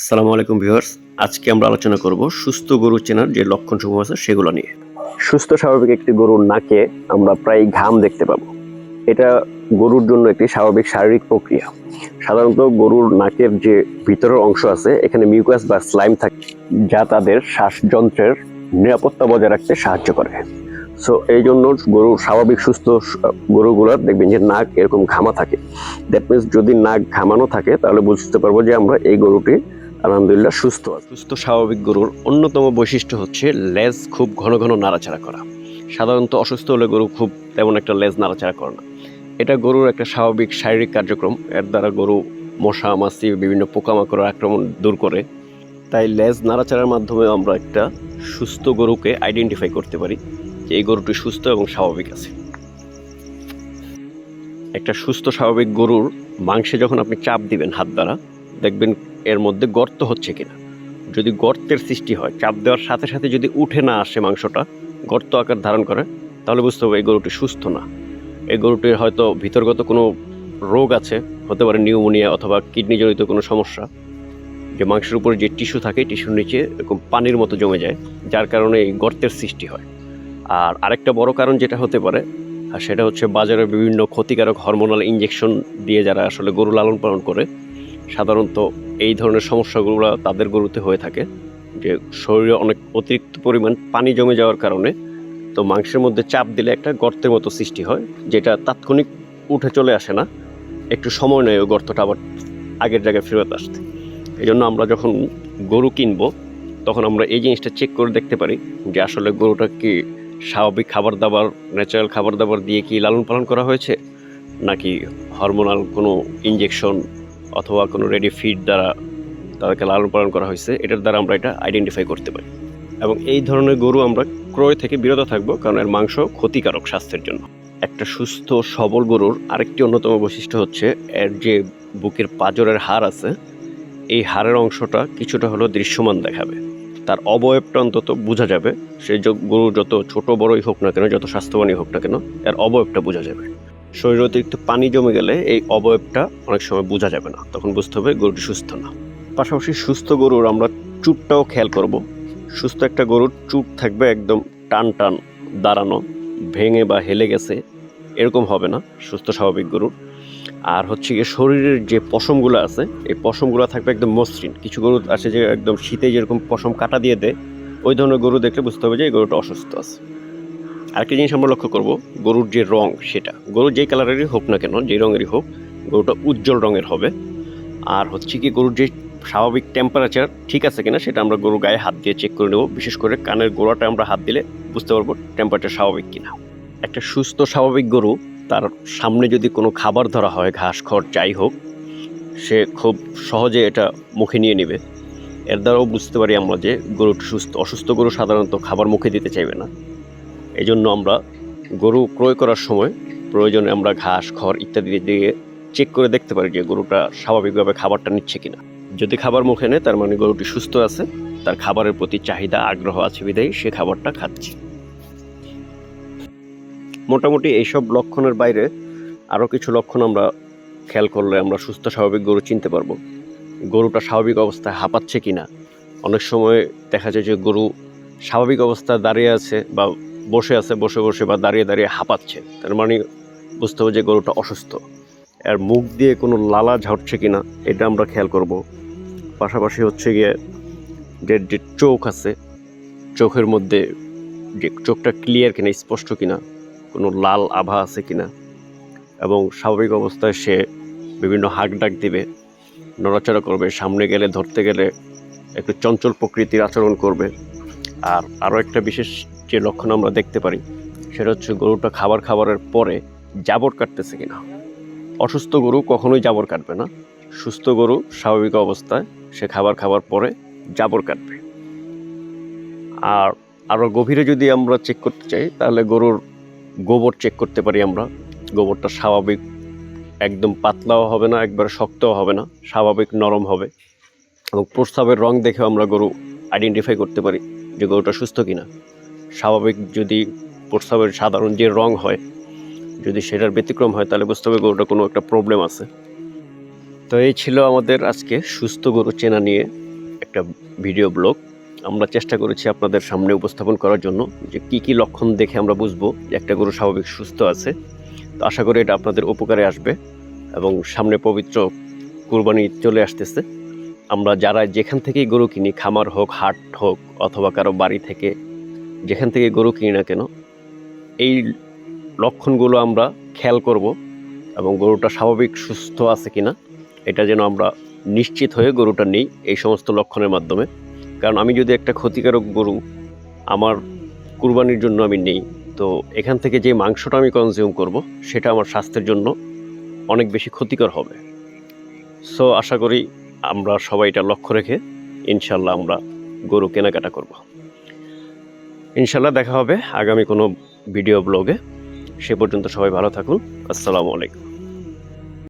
আসসালামু আলাইকুম ভিউয়ার্স। আজকে আমরা আলোচনা করব সুস্থ গরু চেনার যে লক্ষণসমূহ আছে সেগুলো নিয়ে। সুস্থ স্বাভাবিক একটি গরুর নাকে আমরা প্রায় ঘাম দেখতে পাবো। এটা গরুর জন্য একটি স্বাভাবিক শারীরিক প্রক্রিয়া। সাধারণত গরুর নাকের যে ভিতরের অংশ আছে, এখানে মিউকাস বা স্লাইম থাকে, যা তাদের শ্বাসযন্ত্রের নিরাপত্তা বজায় রাখতে সাহায্য করে। সো এই জন্য গরুর স্বাভাবিক সুস্থ গরুগুলোর দেখবেন যে নাক এরকম ঘামা থাকে। দ্যাট মিনস যদি নাক ঘামানো থাকে, তাহলে বুঝতে পারব যে আমরা এই গরুটি আলহামদুলিল্লাহ, সুস্থ। সুস্থ স্বাভাবিক গরুর অন্যতম বৈশিষ্ট্য হচ্ছে লেজ খুব ঘন ঘন নাড়াচাড়া করা। সাধারণত অসুস্থ হলে গরু খুব তেমন একটা লেজ নাড়াচাড়া করে না। এটা গরুর একটা স্বাভাবিক শারীরিক কার্যক্রম, এর দ্বারা গরু মশা, মাছি, বিভিন্ন পোকামাকড়ের আক্রমণ দূর করে। তাই লেজ নাড়াচাড়ার মাধ্যমে আমরা একটা সুস্থ গরুকে আইডেন্টিফাই করতে পারি যে এই গরুটি সুস্থ এবং স্বাভাবিক আছে। একটা সুস্থ, স্বাভাবিক গরুর মাংসে যখন আপনি চাপ দিবেন হাত দ্বারা, দেখবেন এর মধ্যে গর্ত হচ্ছে কিনা। যদি গর্তের সৃষ্টি হয়, চাপ দেওয়ার সাথে সাথে যদি উঠে না আসে মাংসটা, গর্ত আকার ধারণ করে, তাহলে বুঝতে হবে এই গরুটি সুস্থ না। এই গরুটির হয়তো ভিতরগত কোনো রোগ আছে, হতে পারে নিউমোনিয়া অথবা কিডনিজনিত কোনো সমস্যা। যে মাংসের উপরে যে টিস্যু থাকে, টিস্যুর নিচে এরকম পানির মতো জমে যায়, যার কারণে এই গর্তের সৃষ্টি হয়। আর আরেকটা বড় কারণ যেটা হতে পারে আর সেটা হচ্ছে বাজারে বিভিন্ন ক্ষতিকারক হরমোনাল ইঞ্জেকশন দিয়ে যারা আসলে গরু লালন পালন করে সাধারণত এই ধরনের সমস্যাগুলো তাদের গরুতে হয়ে থাকে, যে শরীরে অনেক অতিরিক্ত পরিমাণ পানি জমে যাওয়ার কারণে তো মাংসের মধ্যে চাপ দিলে একটা গর্তের মতো সৃষ্টি হয়, যেটা তাৎক্ষণিক উঠে চলে আসে না, একটু সময় নেয় ওই গর্তটা আবার আগের জায়গায় ফেরত আসতে। এই জন্য আমরা যখন গরু কিনবো, তখন আমরা এই জিনিসটা চেক করে দেখতে পারি যে আসলে গরুটা কি স্বাভাবিক খাবার দাবার ন্যাচারাল খাবার দাবার দিয়ে কি লালন পালন করা হয়েছে, নাকি হরমোনাল কোনো ইঞ্জেকশন অথবা কোনো রেডি ফিড দ্বারা তাদেরকে লালন পালন করা হয়েছে, এটার দ্বারা আমরা এটা আইডেন্টিফাই করতে পারি। এবং এই ধরনের গরু আমরা ক্রয় থেকে বিরত থাকব, কারণ এর মাংস ক্ষতিকারক স্বাস্থ্যের জন্য। একটা সুস্থ, সবল গরুর আরেকটি অন্যতম বৈশিষ্ট্য হচ্ছে এর যে বুকের পাজরের হাড় আছে, এই হাড়ের অংশটা কিছুটা হলেও দৃশ্যমান দেখাবে। তার অবয়বটা অন্তত বোঝা যাবে। সে গরু যত ছোট বড়ই হোক না কেন, যত স্বাস্থ্যবানই হোক না কেন, এর অবয়বটা বোঝা যাবে। শরীরে অতিরিক্ত পানি জমে গেলে এই অবয়বটা অনেক সময় বোঝা যাবে না। তখন বুঝতে হবে গরুটি সুস্থ না। পাশাপাশি সুস্থ গরুর আমরা চুটটাও খেয়াল করব। সুস্থ একটা গরুর চুট থাকবে একদম টান টান দাঁড়ানো, ভেঙে বা হেলে গেছে, এরকম হবে না। সুস্থ স্বাভাবিক গরুর। আর হচ্ছে গিয়ে শরীরের যে পশমগুলো আছে, এই পশমগুলো থাকবে একদম মসৃণ। কিছু গরু আছে যে একদম শীতে যেরকম পশম কাটা দিয়ে দেয়, ওই ধরনের গরু দেখলে বুঝতে হবে যে এই গরুটা অসুস্থ আছে। আরেকটা জিনিস আমরা লক্ষ্য করব, গরুর যে রং সেটা। গরু যেই কালারেরই হোক না কেন, যেই রঙেরই হোক, গরুটা উজ্জ্বল রঙের হবে। আর হচ্ছে কি, গরুর যে স্বাভাবিক টেম্পারেচার ঠিক আছে কিনা সেটা আমরা গরুর গায়ে হাত দিয়ে চেক করে নেব। বিশেষ করে কানের গোড়াটা আমরা হাত দিলে বুঝতে পারব টেম্পারেচার স্বাভাবিক কিনা। একটা সুস্থ, স্বাভাবিক গরু, তার সামনে যদি কোনো খাবার ধরা হয়, ঘাস, খড়, যাই হোক, সে খুব সহজে এটা মুখে নিয়ে নেবে। এর দ্বারাও বুঝতে পারি আমরা যে গরুটি সুস্থ, অসুস্থ গরু সাধারণত খাবার মুখে দিতে চাইবে না। এই জন্য আমরা গরু ক্রয় করার সময় প্রয়োজনে আমরা ঘাস, খড় ইত্যাদি দিয়ে চেক করে দেখতে পারি যে গরুটা স্বাভাবিকভাবে খাবারটা নিচ্ছে কিনা। যদি খাবার মুখে নেয়, তার মানে গরুটি সুস্থ আছে, তার খাবারের প্রতি চাহিদা, আগ্রহ আছে বিধায় সে খাবারটা খাচ্ছে। মোটামুটি এইসব লক্ষণের বাইরে আরও কিছু লক্ষণ আমরা খেয়াল করলে আমরা সুস্থ, স্বাভাবিক গরু চিনতে পারব। গরুটা স্বাভাবিক অবস্থায় হাঁপাচ্ছে কিনা? অনেক সময় দেখা যায় যে গরু স্বাভাবিক অবস্থায় দাঁড়িয়ে আছে বা বসে আছে, বসে বসে বা দাঁড়িয়ে দাঁড়িয়ে হাঁপাচ্ছে। তার মানে বুঝতে হবে যে গরুটা অসুস্থ। আর মুখ দিয়ে কোনো লালা ঝরছে কিনা, এটা আমরা খেয়াল করব। পাশাপাশি হচ্ছে গিয়ে যে যে চোখ আছে, চোখের মধ্যে যে চোখটা ক্লিয়ার কিনা, স্পষ্ট কিনা, কোনো লাল আভা আছে কিনা, এবং স্বাভাবিক অবস্থায় সে বিভিন্ন হাঁক ডাক দিবে, নড়াচড়া করবে, সামনে গেলে, ধরতে গেলে একটু চঞ্চল প্রকৃতির আচরণ করবে। আর আরও একটা বিশেষ যে লক্ষণ আমরা দেখতে পারি, সেটা হচ্ছে গরুটা খাবার খাবারের পরে জাবর কাটতেছে কিনা। অসুস্থ গরু কখনোই জাবর কাটবে না। সুস্থ গরু স্বাভাবিক অবস্থায় সে খাবার খাবার পরে জাবর কাটবে। আর আরও গভীরে যদি আমরা চেক করতে চাই, তাহলে গরুর গোবর চেক করতে পারি আমরা। গোবরটা স্বাভাবিক, একদম পাতলাও হবে না, একবারে শক্তও হবে না, স্বাভাবিক নরম হবে। এবং প্রস্রাবের রং দেখে আমরা গরু আইডেন্টিফাই করতে পারি যে গরুটা সুস্থ কিনা। স্বাভাবিক যদি প্রস্রাবের সাধারণ যে রং হয়, যদি সেটার ব্যতিক্রম হয়, তাহলে বুঝতে হবে গরুটা কোনো একটা প্রবলেম আছে। তো এই ছিল আমাদের আজকে সুস্থ গরু চেনা নিয়ে একটা ভিডিও ব্লগ আমরা চেষ্টা করেছি আপনাদের সামনে উপস্থাপন করার জন্য যে কি কি লক্ষণ দেখে আমরা বুঝব যে একটা গরু স্বাভাবিক সুস্থ আছে। তো আশা করি এটা আপনাদের উপকারে আসবে এবং সামনে পবিত্র কুরবানি চলে আসতেছে। আমরা যারা যেখান থেকেই গরু কিনি, খামার হোক, হাট হোক অথবা কারও বাড়ি থেকে যেখান থেকে গরু কিনি না কেন, এই লক্ষণগুলো আমরা খেয়াল করব এবং গরুটা স্বাভাবিক সুস্থ আছে কিনা, এটা যেন আমরা নিশ্চিত হয়ে গরুটা নেই এই সমস্ত লক্ষণের মাধ্যমে। কারণ আমি যদি একটা ক্ষতিকারক গরু আমার কুরবানির জন্য আমি নেই, তো এখান থেকে যে মাংসটা আমি কনজিউম করব, সেটা আমার স্বাস্থ্যের জন্য অনেক বেশি ক্ষতিকর হবে। সো আশা করি আমরা সবাই এটা লক্ষ্য রেখে ইনশাল্লাহ আমরা গরু কেনাকাটা করব। ইনশাল্লাহ দেখা হবে আগামী কোনো ভিডিও ব্লগে। সে পর্যন্ত সবাই ভালো থাকুন। আসসালামু আলাইকুম।